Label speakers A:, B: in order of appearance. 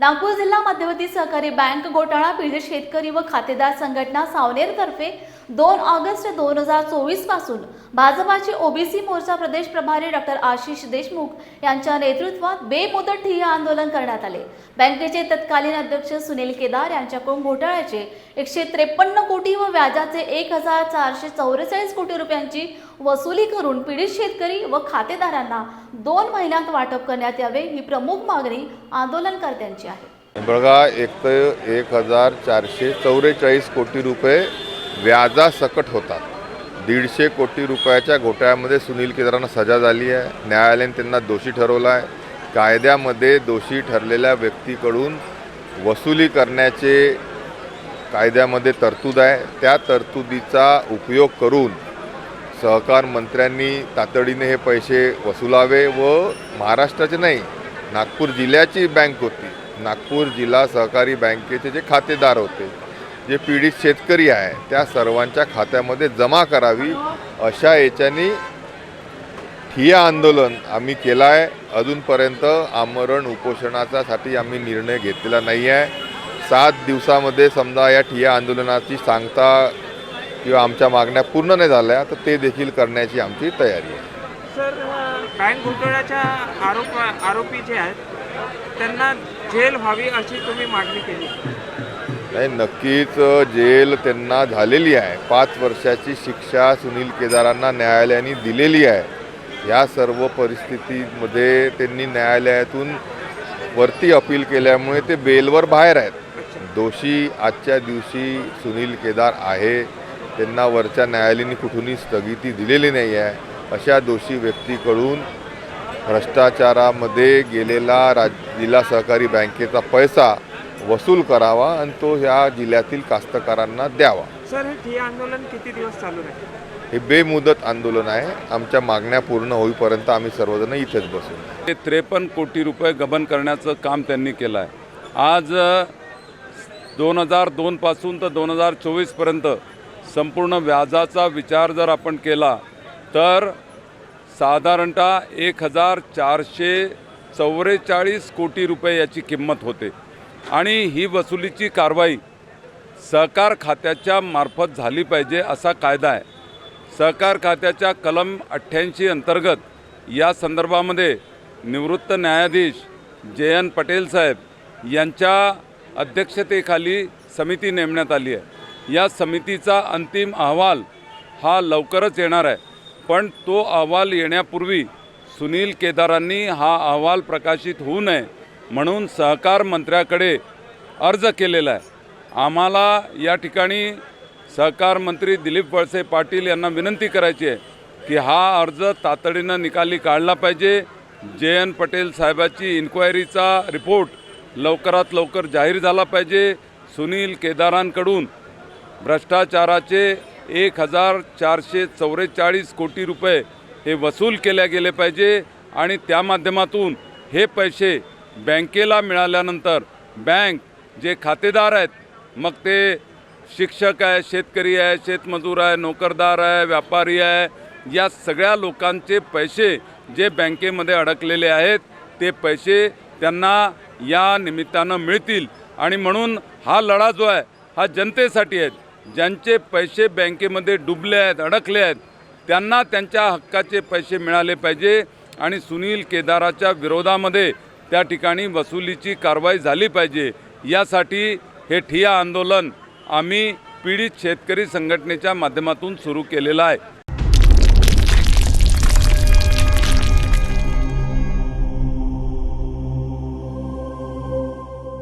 A: नागपूर जिल्हा मध्यवर्ती सहकारी बँक घोटाळा पीडित शेतकरी व खातेदार संघटना सावनेरतर्फे दोन ऑगस्ट दोन हजार चोवीसपासून भाजपाचे ओबीसी मोर्चा प्रदेश प्रभारी डॉक्टर आशिष देशमुख यांच्या नेतृत्वात बेमुदत ठिय्या आंदोलन करण्यात आले. बँकेचे तत्कालीन अध्यक्ष सुनील केदार यांच्याकडून घोटाळ्याचे एकशे त्रेपन्न कोटी व व्याजाचे एक हजार चारशे चौवेचाळीस कोटी रुपयांची वसुली करून पीडित शेतकरी व खातेदारांना दोन महिन्यात वाटप करण्यात यावे ही प्रमुख मागणी आंदोलनकर्त्यांची आहे.
B: बघा एक तर एक हजार चारशे चौवेचाळीस कोटी रुपये व्याजासकट होतात. दीडशे कोटी रुपयाच्या घोटाळ्यामध्ये सुनील केदारांना सजा झाली आहे. न्यायालयाने त्यांना दोषी ठरवलं आहे. कायद्यामध्ये दोषी ठरलेल्या व्यक्तीकडून वसुली करण्याचे कायद्यामध्ये तरतूद आहे. त्या तरतुदीचा उपयोग करून सहकार मंत्र्यांनी तातडीने हे पैसे वसुलावे व महाराष्ट्राचे नाही नागपूर जिल्ह्याची बँक होती. नागपूर जिल्हा सहकारी बँकेचे जे खातेदार होते जे पीडित शेतकरी आहे त्या सर्वांच्या खात्यामध्ये जमा करावी अशा याच्याने ठिया आंदोलन आम्ही केलं आहे अजूनपर्यंत आमरण उपोषणाच्यासाठी आम्ही निर्णय घेतलेला नाही आहे सात दिवसामध्ये समजा या ठिया आंदोलनाची सांगता किंवा आमच्या मागण्या पूर्ण नाही झाल्या तर ते देखील करण्याची आमची तयारी आहे.
C: सर बँक घोटाळ्याच्या आरोप आरोपी जे आहेत त्यांना जेल व्हावी अशी तुम्ही मागणी केली.
B: नाही नक्कीच जेल त्यांना झालेली आहे. पाच वर्षाची शिक्षा सुनील केदारांना न्यायालयाने दिलेली आहे. या सर्व परिस्थितीमध्ये त्यांनी न्यायालयातून वरती अपील केल्यामुळे ते बेलवर बाहेर आहेत. दोषी आजच्या दिवशी सुनील केदार आहे. त्यांना वरच्या न्यायालयाने कुठूनही स्थगिती दिलेली नाही आहे. अशा दोषी व्यक्तीकडून भ्रष्टाचारामध्ये गेलेला राज जिल्हा सहकारी बँकेचा पैसा वसूल करावा आणि तो ह्या जिल्ह्यातील कास्तकारांना द्यावा.
C: सर हे ठिय्या आंदोलन किती दिवस चालू राहील?
B: हे बेमुदत आंदोलन आहे. आमच्या मागण्या पूर्ण होईपर्यंत आम्ही सर्वजण इथेच बसू.
D: ते त्रेपन्न कोटी रुपये गबन करण्याचं काम त्यांनी केलं आहे. आज दोन हजार दोनपासून तर दोन हजार चोवीसपर्यंत संपूर्ण व्याजाचा विचार जर आपण केला तर साधारणतः एक हजार चारशे चौवेचाळीस कोटी रुपये याची किंमत होते. आणि ही वसुलीची कारवाई सहकार खात्याच्या मार्फत झाली पाहिजे असा कायदा आहे. सहकार खात्याच्या कलम अठ्ठ्याऐंशी अंतर्गत या संदर्भामध्ये निवृत्त न्यायाधीश जे एन पटेल साहेब यांच्या अध्यक्षतेखाली समिती नेमण्यात आली आहे. या समितीचा अंतिम अहवाल हा लवकरच येणार आहे. पण तो अहवाल येण्यापूर्वी सुनील केदारांनी हा अहवाल प्रकाशित होऊ नये म्हणून सहकार मंत्र्याकडे अर्ज केलेला आहे. आम्हाला या ठिकाणी सहकार मंत्री दिलीप वळसे पाटील यांना विनंती करायची आहे की हा अर्ज तातडीनं निकाली काढला पाहिजे. जे एन पटेल साहेबाची इन्क्वायरीचा रिपोर्ट लवकरात लवकर जाहीर झाला पाहिजे. सुनील केदारांकडून भ्रष्टाचाराचे एक हजार चारशे चौवेचाळीस कोटी रुपये हे वसूल केले गेले पाहिजे आणि त्या माध्यमातून हे पैसे बँकेला मिळाल्यानंतर बँक जे खातेदार आहेत मग ते शिक्षक आहे शेतकरी आहे शेतमजूर आहे नोकरदार आहे व्यापारी आहे या सगळ्या लोकांचे पैसे जे बँकेमध्ये अडकलेले आहेत ते पैसे त्यांना या निमित्तानं मिळतील. आणि म्हणून हा लढा जो आहे हा जनतेसाठी आहे. ज्यांचे पैसे बँकेमध्ये डुबले आहेत अडकले आहेत त्यांना त्यांच्या हक्काचे पैसे मिळाले पाहिजे आणि सुनील केदाराच्या विरोधामध्ये त्या ठिकाणी वसुलीची कारवाई झाली पाहिजे. यासाठी हे ठिया आंदोलन आम्ही पीडित शेतकरी संघटनेच्या माध्यमातून सुरू केलेलं आहे.